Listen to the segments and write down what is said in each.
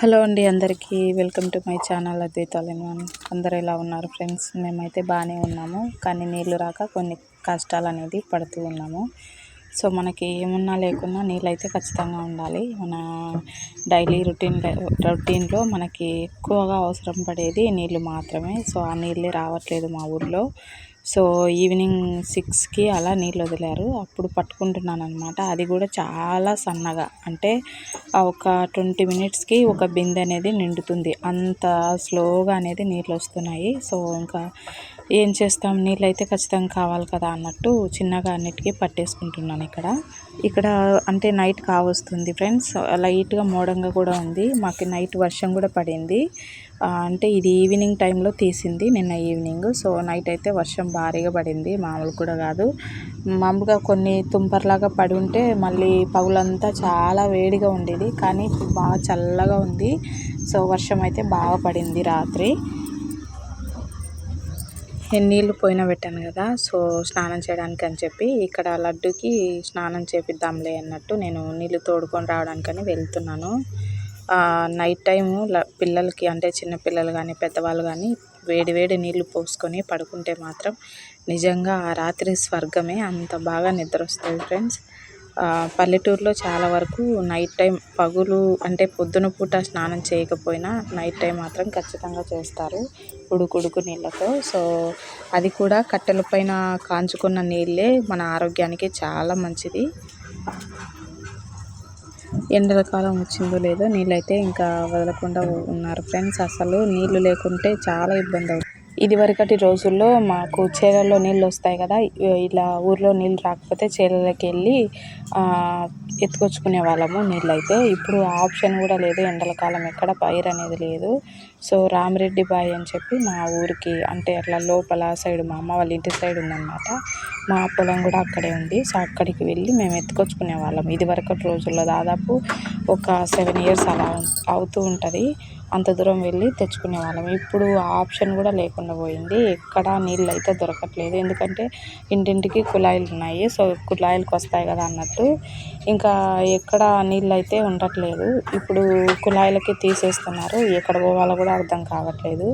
Hello అండి అందరికీ. Welcome to my channel అద్వైతాల్ అందరూ ఎలా ఉన్నారు ఫ్రెండ్స్? మేమైతే బాగానే ఉన్నాము. కానీ నీళ్ళు రాక కొన్ని కష్టాలు అనేది పడుతూ ఉన్నాము. సో మనకి ఏమున్నా లేకున్నా నీళ్ళు అయితే ఖచ్చితంగా ఉండాలి. మన డైలీ రొటీన్ రొటీన్లో మనకి ఎక్కువగా అవసరం పడేది నీళ్ళు మాత్రమే. సో ఆ నీళ్ళే రావట్లేదు మా ఊర్లో. సో ఈవినింగ్ సిక్స్కి అలా నీళ్ళు వదిలారు. అప్పుడు పట్టుకుంటున్నాను అనమాట అది కూడా చాలా సన్నగా. అంటే ఒక ట్వంటీ మినిట్స్కి ఒక బిందె అనేది నిండుతుంది. అంత స్లోగా అనేది నీళ్ళు వస్తున్నాయి. సో ఇంకా ఏం చేస్తాం? నీళ్ళు అయితే ఖచ్చితంగా కావాలి కదా అన్నట్టు చిన్నగా అన్నిటికీ పట్టేసుకుంటున్నాను ఇక్కడ. ఇక్కడ అంటే నైట్ కావస్తుంది ఫ్రెండ్స్. లైట్గా మోడంగా కూడా ఉంది. మాకు నైట్ వర్షం కూడా పడింది. అంటే ఇది ఈవినింగ్ టైంలో తీసింది నిన్న ఈవినింగ్. సో నైట్ అయితే వర్షం భారీగా పడింది మామూలు కూడా కాదు. మామూలుగా కొన్ని తుంపర్లాగా పడి ఉంటే మళ్ళీ పగులంతా చాలా వేడిగా ఉండేది కానీ బాగా చల్లగా ఉంది. సో వర్షం అయితే బాగా పడింది రాత్రి. నేను నీళ్ళు పోయిన పెట్టాను కదా సో స్నానం చేయడానికి అని చెప్పి ఇక్కడ లడ్డుకి స్నానం చేపిద్దాంలే అన్నట్టు నేను నీళ్ళు తోడుకొని రావడానికని వెళ్తున్నాను. నైట్ టైము పిల్లలకి అంటే చిన్నపిల్లలు కానీ పెద్దవాళ్ళు కానీ వేడి వేడి నీళ్ళు పోసుకొని పడుకుంటే మాత్రం నిజంగా ఆ రాత్రి స్వర్గమే. అంత బాగా నిద్ర వస్తుంది ఫ్రెండ్స్ పల్లెటూరులో చాలా వరకు నైట్ టైం పగులు అంటే పొద్దున పూట స్నానం చేయకపోయినా నైట్ టైం మాత్రం ఖచ్చితంగా చేస్తారు ఉడుకుడుకు నీళ్ళతో. సో అది కూడా కట్టెల పైన కాంచుకున్న నీళ్ళే మన ఆరోగ్యానికి చాలా మంచిది. ఎండల కాలం వచ్చిందో లేదో నీళ్ళైతే ఇంకా వదలకుండా ఉన్నారు ఫ్రెండ్స్. అసలు నీళ్ళు లేకుంటే చాలా ఇబ్బంది అవుతుంది. ఇదివరకటి రోజుల్లో మాకు చేలల్లో నీళ్ళు వస్తాయి కదా ఇలా ఊర్లో నీళ్ళు రాకపోతే చేలలోకి వెళ్ళి ఎత్తుకొచ్చుకునే వాళ్ళము నీళ్ళు అయితే ఇప్పుడు ఆప్షన్ కూడా లేదు ఎండల కాలం ఎక్కడ పైరు అనేది లేదు. సో రామిరెడ్డి బాయ్ అని చెప్పి మా ఊరికి అంటే అట్లా లోపల సైడ్ మా అమ్మ వాళ్ళ ఇంటి సైడ్ ఉందన్నమాట. మా పొలం కూడా అక్కడే ఉంది. సో అక్కడికి వెళ్ళి మేము ఎత్తుకొచ్చుకునే వాళ్ళం. ఇదివరకు రోజుల్లో దాదాపు ఒక సెవెన్ ఇయర్స్ అలా అవుతూ ఉంటుంది. అంత దూరం వెళ్ళి తెచ్చుకునే వాళ్ళం. ఇప్పుడు ఆ ఆప్షన్ కూడా లేకుండా పోయింది. ఎక్కడ నీళ్ళు అయితే దొరకట్లేదు. ఎందుకంటే ఇంటింటికి కుళాయిలు ఉన్నాయి. సో కుళాయిలకు వస్తాయి కదా అన్నట్టు. ఇంకా ఎక్కడ నీళ్ళు అయితే ఉండట్లేదు. ఇప్పుడు కుళాయిలకి తీసేస్తున్నారు. ఎక్కడ పోవాలో కూడా అర్థం కావట్లేదు.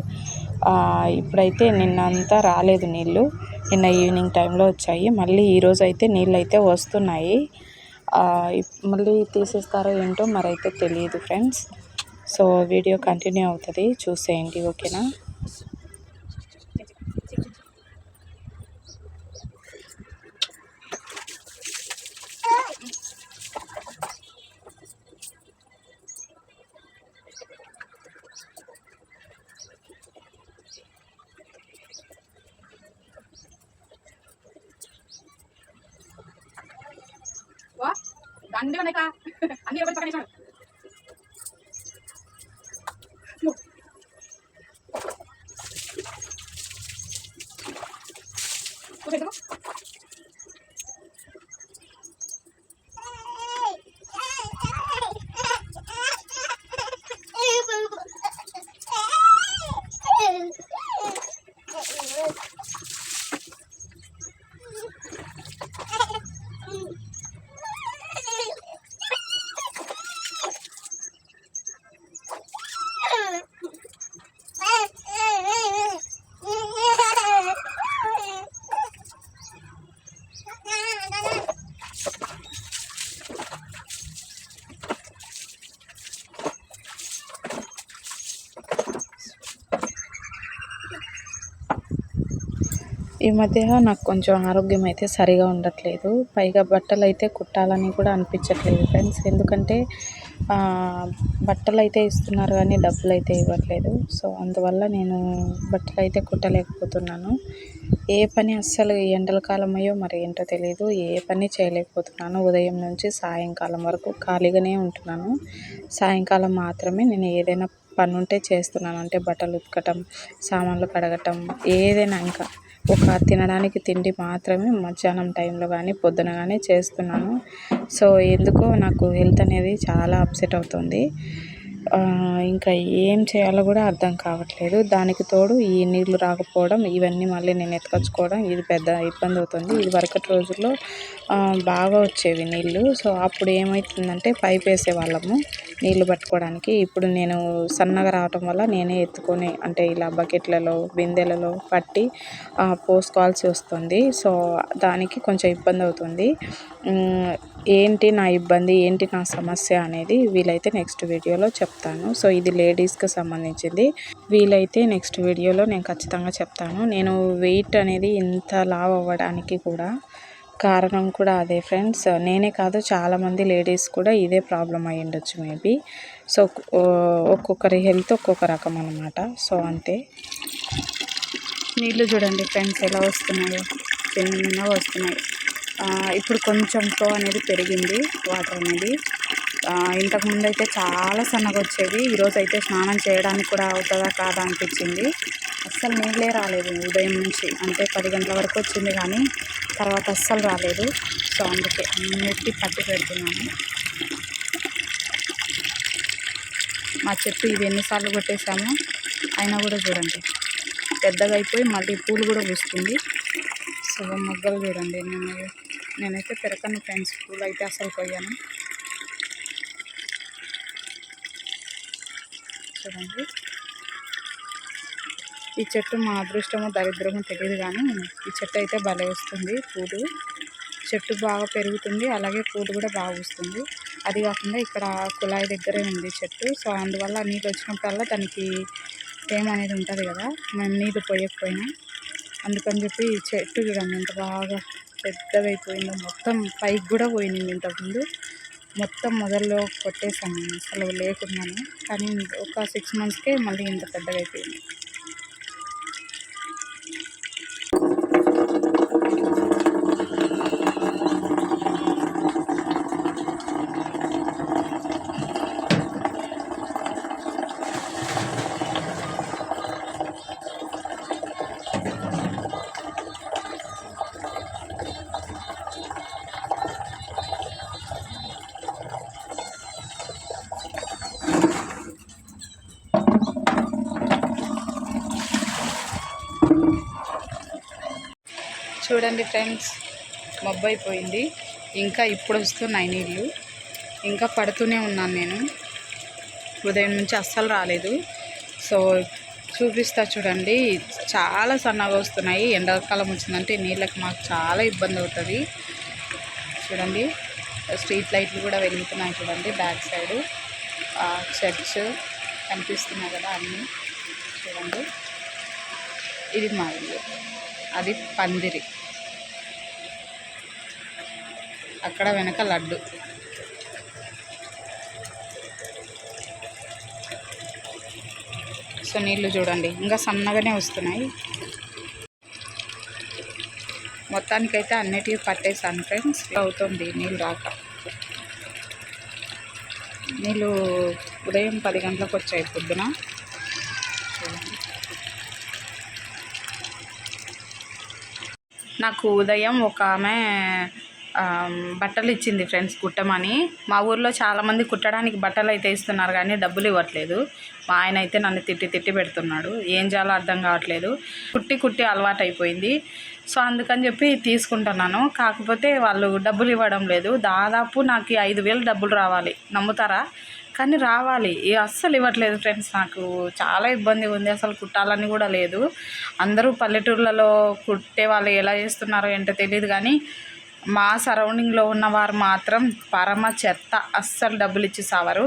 ఇప్పుడైతే నిన్నంతా రాలేదు నీళ్ళు. నిన్న ఈవినింగ్ టైంలో వచ్చాయి. మళ్ళీ ఈరోజు అయితే నీళ్ళు అయితే వస్తున్నాయి మళ్ళీ తీసేస్తారో ఏంటో మరైతే తెలియదు ఫ్రెండ్స్. సో వీడియో కంటిన్యూ అవుతుంది. చూసేయండి ఓకేనా దండే ఉన్నాయి అన్ని ఒకటి పక్కన ఈ మధ్య నాకు కొంచెం ఆరోగ్యం అయితే సరిగా ఉండట్లేదు. పైగా బట్టలు అయితే కుట్టాలని కూడా అనిపించట్లేదు ఫ్రెండ్స్. ఎందుకంటే బట్టలు అయితే ఇస్తున్నారు కానీ డబ్బులు అయితే ఇవ్వట్లేదు. సో అందువల్ల నేను బట్టలు అయితే కుట్టలేకపోతున్నాను. ఏ పని అస్సలు ఎండల కాలం అయ్యో మరి ఏంటో తెలియదు ఏ పని చేయలేకపోతున్నాను. ఉదయం నుంచి సాయంకాలం వరకు ఖాళీగానే ఉంటున్నాను. సాయంకాలం మాత్రమే నేను ఏదైనా పని ఉంటే చేస్తున్నాను. అంటే బట్టలు ఉతకటం సామాన్లు కడగటం ఏదైనా ఇంకా. ఒక తినడానికి తిండి మాత్రమే మధ్యాహ్నం టైంలో కానీ పొద్దున కానీ చేస్తున్నాను సో ఎందుకో నాకు హెల్త్ అనేది చాలా అప్సెట్ అవుతుంది. ఇంకా ఏం చేయాలో కూడా అర్థం కావట్లేదు. దానికి తోడు ఈ నీళ్ళు రాకపోవడం ఇవన్నీ మళ్ళీ నేను ఎత్తుకొచ్చుకోవడం ఇది పెద్ద ఇబ్బంది అవుతుంది. ఇది వరకటి రోజుల్లో బాగా వచ్చేవి నీళ్ళు సో అప్పుడు ఏమవుతుందంటే పైప్ వేసేవాళ్ళము నీళ్ళు పట్టుకోవడానికి. ఇప్పుడు నేను సన్నగా రావటం వల్ల నేనే ఎత్తుకొని అంటే ఇలా బకెట్లలో బిందెలలో పట్టి పోసుకోవాల్సి వస్తుంది. సో దానికి కొంచెం ఇబ్బంది అవుతుంది. ఏంటి నా ఇబ్బంది? ఏంటి నా సమస్య అనేది వీలైతే నెక్స్ట్ వీడియోలో చెప్తాను. సో ఇది లేడీస్కి సంబంధించింది. వీలైతే నెక్స్ట్ వీడియోలో నేను ఖచ్చితంగా చెప్తాను. నేను వెయిట్ అనేది ఇంత లావ్ అవ్వడానికి కూడా కారణం కూడా అదే ఫ్రెండ్స్. నేనే కాదు చాలామంది లేడీస్ కూడా ఇదే ప్రాబ్లం అయి ఉండొచ్చు మేబీ. సో ఒక్కొక్కరి హెల్త్ ఒక్కొక్క రకం అనమాట సో అంతే. నీళ్ళు చూడండి ఫ్రెండ్స్ ఎలా వస్తున్నాయో. చిన్నగా వస్తున్నాయి. ఇప్పుడు కొంచెం ఫ్లో అనేది పెరిగింది వాటర్ అనేది. ఇంతకుముందు అయితే చాలా సన్నగా వచ్చేది ఈరోజు అయితే స్నానం చేయడానికి కూడా అవుతుందా కాదా అనిపించింది. అస్సలు నీళ్ళే రాలేదు ఉదయం నుంచి. అంటే పది గంటల వరకు వచ్చింది కానీ తర్వాత అస్సలు రాలేదు. సో అందుకే అన్నిటి పట్టి పెడుతున్నాను. మా చెట్టు ఇది ఎన్నిసార్లు కొట్టేసాము అయినా కూడా చూడండి. పెద్దగా అయిపోయి మళ్ళీ పూలు కూడా పూస్తుంది. సో మొగ్గలు చూడండి. నేను నేనైతే పెరకను ఫ్రెండ్స్ పూలు అయితే అసలు పోయాను చూడండి. ఈ చెట్టు మా అదృష్టమో దరిద్రమో తెలియదు కానీ ఈ చెట్టు అయితే భలే వస్తుంది పూలు. చెట్టు బాగా పెరుగుతుంది అలాగే పూలు కూడా బాగా వస్తుంది అది కాకుండా ఇక్కడ కుళాయి దగ్గరే ఉంది చెట్టు సో అందువల్ల నీళ్ళు వచ్చినప్పుడల్లా దానికి తేమ అనేది ఉంటుంది కదా మనం నీళ్ళు పోయకపోయినా. అందుకని చెప్పి చెట్టు చూడండి ఎంత బాగా పెద్దదైపోయిందో మొత్తం పైకి కూడా పోయింది ఇంతకుముందు. మొత్తం మొదల్లో కొట్టేసాను అసలు లేకున్నాను. కానీ ఒక సిక్స్ మంత్స్కే మళ్ళీ ఇంత పెద్దగా అయిపోయింది చూడండి ఫ్రెండ్స్ మబ్బు అయిపోయింది ఇంకా ఇప్పుడు వస్తున్నాయి నీళ్ళు ఇంకా పడుతూనే ఉన్నాను నేను. ఉదయం నుంచి అస్సలు రాలేదు. సో చూపిస్తా చూడండి. చాలా సన్నగా వస్తున్నాయి. ఎండాకాలం వచ్చిందంటే నీళ్ళకి మాకు చాలా ఇబ్బంది అవుతుంది. చూడండి. స్ట్రీట్ లైట్లు కూడా వెలుగుతున్నాయి చూడండి బ్యాక్ సైడు. చర్చ్ కనిపిస్తున్నాయి కదా అన్నీ. చూడండి. ఇది మా ఇల్లు. అది పందిరి. అక్కడ వెనక లడ్డు. సో నీళ్ళు చూడండి ఇంకా సన్నగానే వస్తున్నాయి. మొత్తానికైతే అన్నిటికీ పట్టేసాను ఫ్రెండ్స్. అవుతుంది నీళ్ళు రాక. నీళ్ళు ఉదయం పది గంటలకు వచ్చాయి పొద్దున. నాకు ఉదయం ఒక ఆమె బట్టలు ఇచ్చింది ఫ్రెండ్స్ కుట్టమని. మా ఊర్లో చాలామంది కుట్టడానికి బట్టలు అయితే ఇస్తున్నారు కానీ డబ్బులు ఇవ్వట్లేదు. మా ఆయన అయితే నన్ను తిట్టి తిట్టి పెడుతున్నాడు. ఏం చేయాలో అర్థం కావట్లేదు. కుట్టి కుట్టి అలవాటు అయిపోయింది సో అందుకని చెప్పి తీసుకుంటున్నాను. కాకపోతే వాళ్ళు డబ్బులు ఇవ్వడం లేదు. దాదాపు నాకు ఐదు వేలు డబ్బులు రావాలి. నమ్ముతారా? కానీ రావాలి. అస్సలు ఇవ్వట్లేదు ఫ్రెండ్స్ నాకు. చాలా ఇబ్బంది ఉంది. అసలు కుట్టాలని కూడా లేదు. అందరూ పల్లెటూర్లలో కుట్టే వాళ్ళు ఎలా చేస్తున్నారో ఏంటో తెలియదు కానీ మా సరౌండింగ్లో ఉన్నవారు మాత్రం పరమ చెత్త అస్సలు డబ్బులు ఇచ్చి సావరు.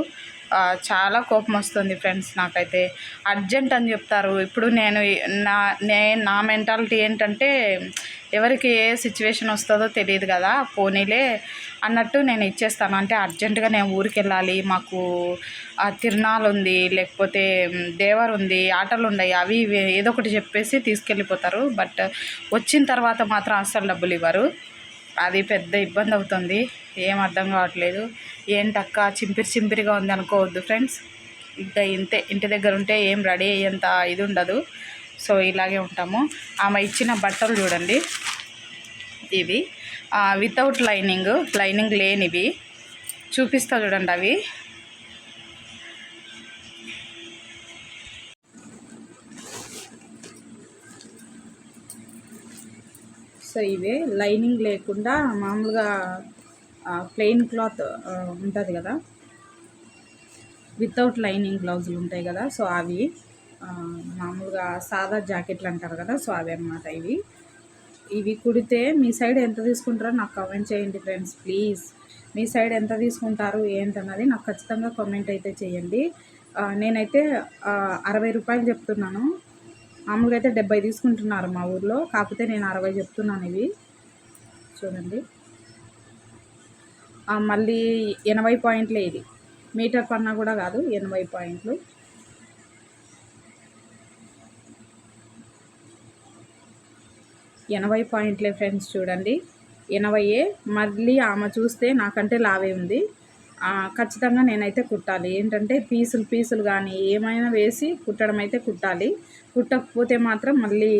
చాలా కోపం వస్తుంది ఫ్రెండ్స్ నాకైతే. అర్జెంట్ అని చెప్తారు. ఇప్పుడు నేను నా నే నా మెంటాలిటీ ఏంటంటే ఎవరికి ఏ సిచ్యువేషన్ వస్తుందో తెలియదు కదా పోనీలే అన్నట్టు నేను ఇచ్చేస్తాను. అంటే అర్జెంటుగా నేను ఊరికి వెళ్ళాలి మాకు తిరునాలు ఉంది లేకపోతే దేవర్ ఉంది ఆటలు ఉన్నాయి అవి ఏదో ఒకటి చెప్పేసి తీసుకెళ్ళిపోతారు. బట్ వచ్చిన తర్వాత మాత్రం అస్సలు డబ్బులు ఇవ్వరు. అది పెద్ద ఇబ్బంది అవుతుంది. ఏం అర్థం కావట్లేదు. ఏంటక్క చింపిరి చింపిరిగా ఉంది అనుకోవద్దు ఫ్రెండ్స్. ఇంకా ఇంతే ఇంటి దగ్గర ఉంటే ఏం రెడీ అయ్యేంత ఇది ఉండదు. సో ఇలాగే ఉంటాము. ఆమె ఇచ్చిన బట్టలు చూడండి. ఇవి. వితౌట్ లైనింగ్ లైనింగ్ లేనివి. చూపిస్తా చూడండి అవి. సో ఇవే. లైనింగ్ లేకుండా మామూలుగా ప్లెయిన్ క్లాత్ ఉంటుంది కదా. వితౌట్ లైనింగ్ బ్లౌజులు ఉంటాయి కదా. సో అవి మామూలుగా సాదా జాకెట్లు అంటారు కదా. సో అవి అన్నమాట ఇవి. ఇవి కుడితే మీ సైడ్ ఎంత తీసుకుంటారో నాకు కామెంట్ చేయండి ఫ్రెండ్స్ ప్లీజ్. మీ సైడ్ ఎంత తీసుకుంటారు ఏంటన్నది నాకు ఖచ్చితంగా కామెంట్ అయితే చేయండి. నేనైతే అరవై రూపాయలు చెప్తున్నాను. మామూలుగా అయితే డెబ్బై తీసుకుంటున్నారు మా ఊర్లో. కాకపోతే నేను అరవై చెప్తున్నాను ఇవి. చూడండి. మళ్ళీ ఎనభై పాయింట్లే ఇది. మీటర్ పన్నా కూడా కాదు ఎనభై పాయింట్లు. ఎనభై పాయింట్లే ఫ్రెండ్స్ చూడండి. ఎనభైయే మళ్ళీ ఆమె చూస్తే నాకంటే లావే ఉంది. ఖచ్చితంగా నేనైతే కుట్టాలి. ఏంటంటే పీసులు పీసులు కానీ ఏమైనా వేసి కుట్టడం అయితే కుట్టాలి. కుట్టకపోతే మాత్రం మళ్ళీ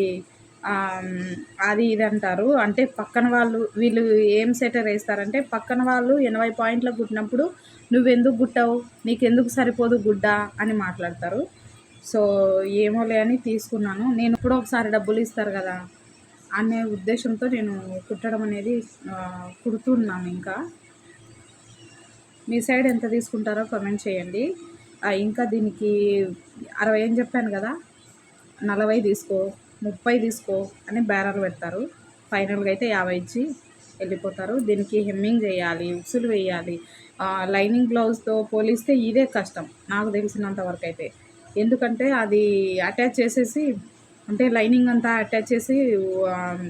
అది ఇది అంటారు. అంటే పక్కన వాళ్ళు వీళ్ళు ఏం సెటర్ వేస్తారంటే పక్కన వాళ్ళు ఎనభై పాయింట్లకు కుట్టినప్పుడు నువ్వెందుకు గుట్టావు నీకెందుకు సరిపోదు గుడ్డ అని మాట్లాడతారు. సో ఏమోలే అని తీసుకున్నాను. నేను ఇప్పుడు ఒకసారి డబ్బులు ఇస్తారు కదా అనే ఉద్దేశంతో నేను కుట్టడం అనేది కుడుతున్నాను ఇంకా. మీ సైడ్ ఎంత తీసుకుంటారో కమెంట్ చేయండి. ఇంకా దీనికి అరవై అని చెప్పాను కదా? నలభై తీసుకో ముప్పై తీసుకో అని బేరాలు పెడతారు. ఫైనల్గా అయితే యాభై ఇచ్చి వెళ్ళిపోతారు. దీనికి హెమ్మింగ్ చేయాలి ఉక్సులు వేయాలి. లైనింగ్ బ్లౌజ్తో పోలిస్తే ఇదే కష్టం నాకు తెలిసినంత వరకు అయితే. ఎందుకంటే అది అటాచ్ చేసేసి అంటే లైనింగ్ అంతా అటాచ్ చేసి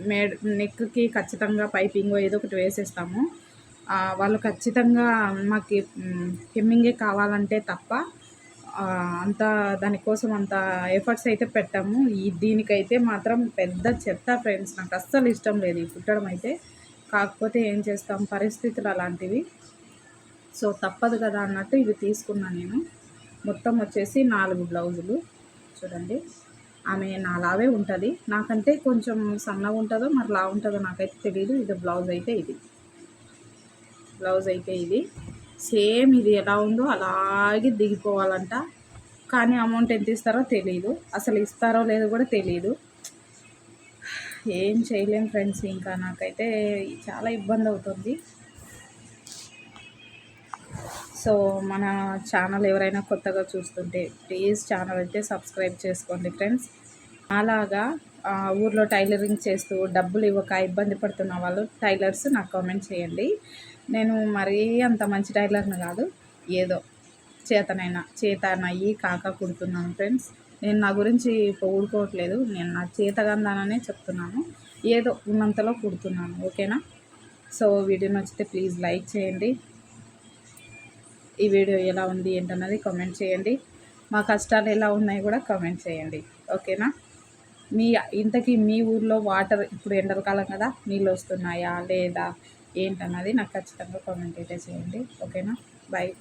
మేడ్ నెక్కి ఖచ్చితంగా పైపింగ్ ఏదో ఒకటి వేసేస్తాము. వాళ్ళు ఖచ్చితంగా మాకు హెమ్మింగే కావాలంటే తప్ప అంత దానికోసం అంత ఎఫర్ట్స్ అయితే పెట్టాము. ఈ దీనికైతే మాత్రం పెద్ద చెత్త ఫ్రెండ్స్. నాకు అస్సలు ఇష్టం లేదు ఈ కుట్టడం అయితే. కాకపోతే ఏం చేస్తాం? పరిస్థితులు అలాంటివి. సో తప్పదు కదా అన్నట్టు ఇవి తీసుకున్నాను నేను. మొత్తం వచ్చేసి నాలుగు బ్లౌజులు. చూడండి. ఆమె నాలావే ఉంటుంది. నాకంటే కొంచెం సన్నగా ఉంటుందో మరి లా ఉంటుందో నాకైతే తెలియదు ఇది బ్లౌజ్ అయితే ఇది. బ్లౌజ్ అయితే ఇది. సేమ్ ఇది ఎలా ఉందో అలాగే దిగిపోవాలంట. కానీ అమౌంట్ ఎంత ఇస్తారో తెలియదు అసలు ఇస్తారో లేదో కూడా తెలియదు ఏం చేయలేం ఫ్రెండ్స్ ఇంకా నాకైతే చాలా ఇబ్బంది అవుతుంది. సో మన ఛానల్ ఎవరైనా కొత్తగా చూస్తుంటే ప్లీజ్ ఛానల్ అయితే సబ్స్క్రైబ్ చేసుకోండి ఫ్రెండ్స్. అలాగా ఊర్లో టైలరింగ్ చేస్తూ డబ్బులు ఇవ్వక ఇబ్బంది పడుతున్న వాళ్ళు టైలర్స్ నాకు కామెంట్ చేయండి. నేను మరీ అంత మంచి టైలర్ని కాదు ఏదో చేతనైనా చేతనయ్యి కాక కుడుతున్నాను ఫ్రెండ్స్. నేను నా గురించి పొగుడుకోవట్లేదు నేను నా చేతగందాననే చెప్తున్నాను. ఏదో ఉన్నంతలో కుడుతున్నాను ఓకేనా? సో వీడియో నచ్చితే ప్లీజ్ లైక్ చేయండి. ఈ వీడియో ఎలా ఉంది ఏంటన్నది కామెంట్ చేయండి. మా కష్టాలు ఎలా ఉన్నాయి కూడా కామెంట్ చేయండి ఓకేనా? మీ ఇంతకీ మీ ఊర్లో వాటర్ ఇప్పుడు ఎండలకాలం కదా నీళ్ళు వస్తున్నాయా లేదా? ఏంటన్నది నాకు ఖచ్చితంగా కామెంట్ అయితే చేయండి. ఓకేనా బాయ్